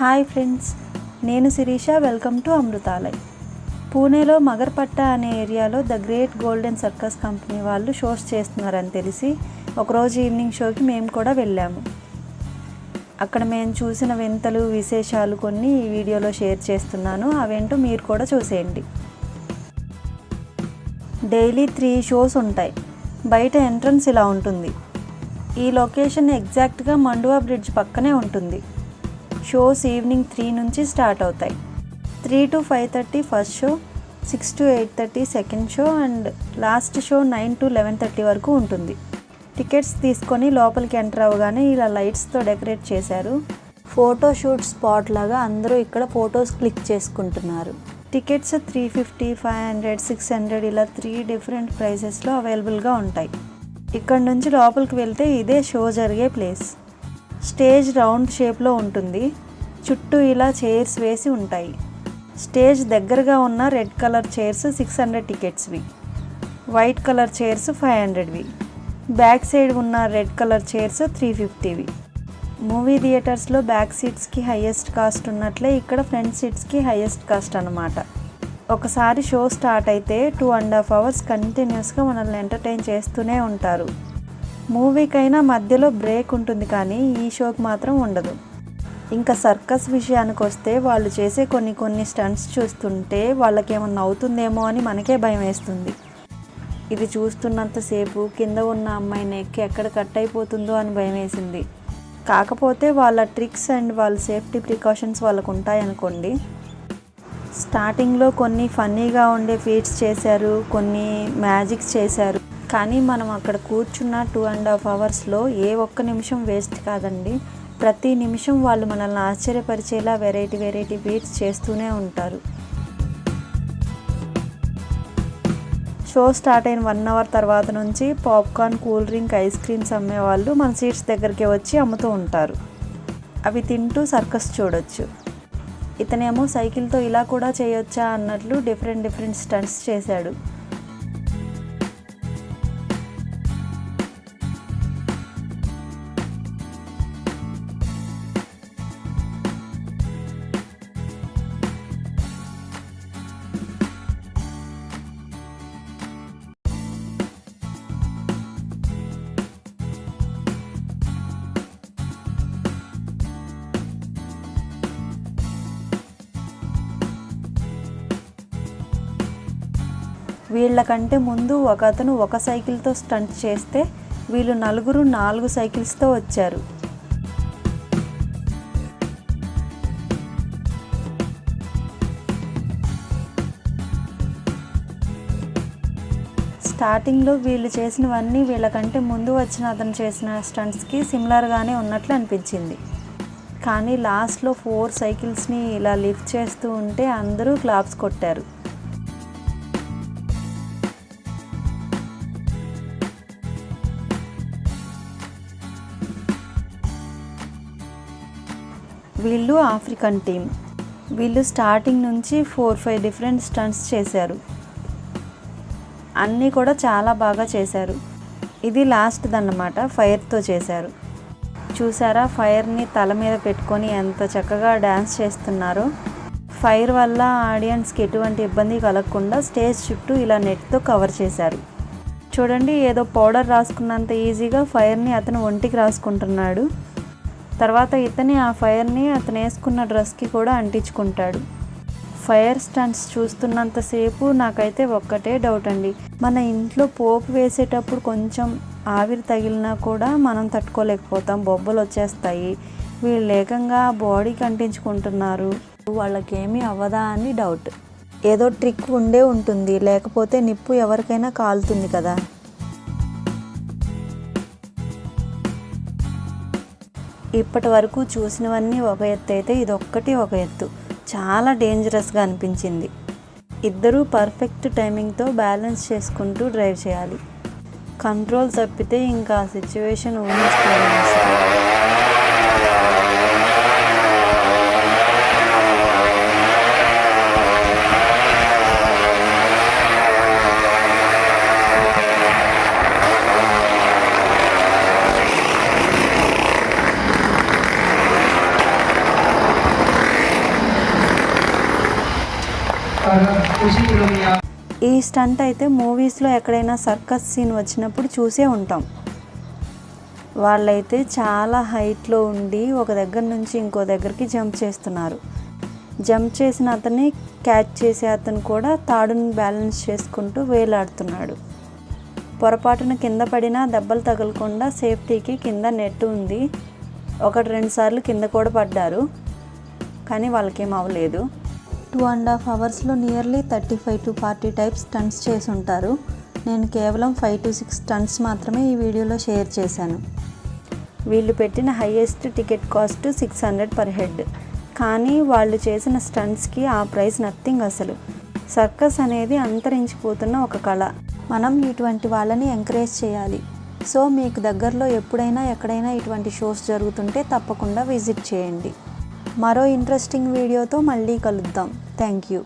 Hi friends నేను Sirisha welcome to అమృతాలయ్. పూణేలో మగర్పట్ట అనే ఏరియాలో the great golden circus company వాళ్ళు షోస్ చేస్తున్నారని తెలిసి ఒకరోజు ఈవినింగ్ షోకి మేము కూడా వెళ్ళాము. అక్కడ మేము చూసిన వింతలు విశేషాలు కొన్ని ఈ వీడియోలో షేర్ చేస్తున్నాను. అవేంటో మీరు కూడా చూసేయండి. డైలీ త్రీ షోస్ ఉంటాయి. బయట ఎంట్రన్స్ ఇలా ఉంటుంది. ఈ లొకేషన్ ఎగ్జాక్ట్గా మండువా బ్రిడ్జ్ పక్కనే ఉంటుంది. షోస్ ఈవినింగ్ త్రీ నుంచి స్టార్ట్ అవుతాయి. Three to five thirty first show six to eight thirty second show and last show nine to eleven thirty వరకు ఉంటుంది. టికెట్స్ తీసుకొని లోపలికి ఎంటర్ అవ్వగానే ఇలా లైట్స్తో డెకరేట్ చేశారు. ఫోటో షూట్ స్పాట్ లాగా అందరూ ఇక్కడ ఫొటోస్ క్లిక్ చేసుకుంటున్నారు. Tickets three fifty five hundred six hundred ఇలా త్రీ డిఫరెంట్ ప్రైసెస్లో అవైలబుల్గా ఉంటాయి. ఇక్కడ నుంచి లోపలికి వెళ్తే ఇదే షో జరిగే ప్లేస్. స్టేజ్ రౌండ్ షేప్లో ఉంటుంది. చుట్టూ ఇలా చైర్స్ వేసి ఉంటాయి. స్టేజ్ దగ్గరగా ఉన్న red colour chairs six hundred టికెట్స్వి. White colour chairs five హండ్రెడ్వి. బ్యాక్ సైడ్ ఉన్న రెడ్ కలర్ చైర్స్ త్రీ ఫిఫ్టీవి. మూవీ థియేటర్స్లో బ్యాక్ సీట్స్కి హయ్యెస్ట్ కాస్ట్ ఉన్నట్లే ఇక్కడ ఫ్రంట్ సీట్స్కి హయ్యెస్ట్ కాస్ట్ అనమాట ఒకసారి షో స్టార్ట్ అయితే టూ అండ్ హాఫ్ అవర్స్ కంటిన్యూస్గా మనల్ని ఎంటర్టైన్ చేస్తూనే ఉంటారు. మూవీకైనా మధ్యలో బ్రేక్ ఉంటుంది కానీ ఈ షోకి మాత్రం ఉండదు. ఇంకా సర్కస్ విషయానికి వస్తే వాళ్ళు చేసే కొన్ని కొన్ని స్టంట్స్ చూస్తుంటే వాళ్ళకేమన్నా అవుతుందేమో అని మనకే భయం వేస్తుంది ఇది చూస్తున్నంతసేపు కింద ఉన్న అమ్మాయి నెక్ ఎక్కడ కట్ అయిపోతుందో అని భయం వేసింది కాకపోతే వాళ్ళ ట్రిక్స్ అండ్ వాళ్ళ సేఫ్టీ ప్రికాషన్స్ వాళ్ళకు ఉంటాయనుకోండి స్టార్టింగ్లో కొన్ని ఫన్నీగా ఉండే ఫీట్స్ చేశారు కొన్ని మ్యాజిక్స్ చేశారు. కానీ మనం అక్కడ కూర్చున్న టూ అండ్ హాఫ్ అవర్స్లో ఏ ఒక్క నిమిషం వేస్ట్ కాదండి. ప్రతి నిమిషం వాళ్ళు మనల్ని ఆశ్చర్యపరిచేలా వెరైటీ వెరైటీ బీట్స్ చేస్తూనే ఉంటారు. షో స్టార్ట్ అయిన వన్ అవర్ తర్వాత నుంచి popcorn cool drink ice creams అమ్మేవాళ్ళు మన సీట్స్ దగ్గరికి వచ్చి అమ్ముతూ ఉంటారు. అవి తింటూ సర్కస్ చూడొచ్చు. ఇతనేమో సైకిల్తో ఇలా కూడా చేయొచ్చా అన్నట్లు డిఫరెంట్ డిఫరెంట్ స్టంట్స్ చేశాడు. వీళ్ళకంటే ముందు ఒక అతను ఒక సైకిల్తో స్టంట్ చేస్తే వీళ్ళు నలుగురు నాలుగు సైకిల్స్తో వచ్చారు. స్టార్టింగ్లో వీళ్ళు చేసినవన్నీ వీళ్ళకంటే ముందు వచ్చిన అతను చేసిన స్టంట్స్కి సిమిలర్గానే ఉన్నట్లు అనిపించింది. కానీ లాస్ట్లో ఫోర్ సైకిల్స్ని ఇలా లిఫ్ట్ చేస్తూ ఉంటే అందరూ క్లాప్స్ కొట్టారు. వీళ్ళు ఆఫ్రికన్ టీం వీళ్ళు స్టార్టింగ్ నుంచి ఫోర్ ఫైవ్ డిఫరెంట్ స్టంట్స్ చేశారు. అన్నీ కూడా చాలా బాగా చేశారు. ఇది లాస్ట్ దన్నమాట ఫైర్తో చేశారు. చూసారా? ఫైర్ని తల మీద పెట్టుకొని ఎంత చక్కగా డ్యాన్స్ చేస్తున్నారో. ఫైర్ వల్ల ఆడియన్స్కి ఎటువంటి ఇబ్బంది కలగకుండా స్టేజ్ చుట్టూ ఇలా నెట్తో కవర్ చేశారు. చూడండి ఏదో పౌడర్ రాసుకున్నంత ఈజీగా ఫైర్ని అతను ఒంటికి రాసుకుంటున్నాడు. తర్వాత ఇతని ఆ ఫైర్ని అతను వేసుకున్న డ్రెస్కి కూడా అంటించుకుంటాడు. ఫైర్ స్టంట్స్ చూస్తున్నంతసేపు నాకైతే ఒక్కటే డౌట్ అండి. మన ఇంట్లో పోపు వేసేటప్పుడు కొంచెం ఆవిరి తగిలినా కూడా మనం తట్టుకోలేకపోతాం. బొబ్బలు వచ్చేస్తాయి. వీళ్ళు ఏకంగా బాడీకి అంటించుకుంటున్నారు. వాళ్ళకేమీ అవ్వదా అని డౌట్ ఏదో ట్రిక్ ఉండే ఉంటుంది. లేకపోతే నిప్పు ఎవరికైనా కాలుతుంది కదా. ఇప్పటి వరకు చూసినవన్నీ ఒక ఎత్తు అయితే ఇదొక్కటి ఒక ఎత్తు. చాలా డేంజరస్గా అనిపించింది. ఇద్దరూ పర్ఫెక్ట్ టైమింగ్తో బ్యాలెన్స్ చేసుకుంటూ డ్రైవ్ చేయాలి. కంట్రోల్ తప్పితే ఇంకా సిచ్యువేషన్ ఊహించుకోవాలి ఈ స్టంట్ అయితే మూవీస్లో ఎక్కడైనా సర్కస్ సీన్ వచ్చినప్పుడు చూసే ఉంటాం. వాళ్ళైతే చాలా హైట్లో ఉండి ఒక దగ్గర నుంచి ఇంకో దగ్గరికి జంప్ చేస్తున్నారు. జంప్ చేసిన అతన్ని క్యాచ్ చేసే అతను కూడా తాడుని బ్యాలెన్స్ చేసుకుంటూ వేలాడుతున్నాడు. పొరపాటున కింద పడినా దెబ్బలు తగలకుండా సేఫ్టీకి కింద నెట్ ఉంది. ఒకటి రెండు సార్లు కింద కూడా పడ్డారు. కానీ వాళ్ళకేం అవ్వలేదు. టూ అండ్ హాఫ్ అవర్స్లో nearly thirty five to forty types stunts చేసి ఉంటారు. నేను కేవలం ఫైవ్ టు సిక్స్ స్టంట్స్ మాత్రమే ఈ వీడియోలో షేర్ చేశాను. వీళ్ళు పెట్టిన highest ticket cost six hundred per head కానీ వాళ్ళు చేసిన స్టంట్స్కి ఆ ప్రైస్ నథింగ్ అసలు. సర్కస్ అనేది అంతరించిపోతున్న ఒక కళ. మనం ఇటువంటి వాళ్ళని ఎంకరేజ్ చేయాలి. సో మీకు దగ్గరలో ఎప్పుడైనా ఎక్కడైనా ఇటువంటి షోస్ జరుగుతుంటే తప్పకుండా విజిట్ చేయండి. మరో ఇంట్రెస్టింగ్ వీడియోతో మళ్ళీ కలుద్దాం. Thank you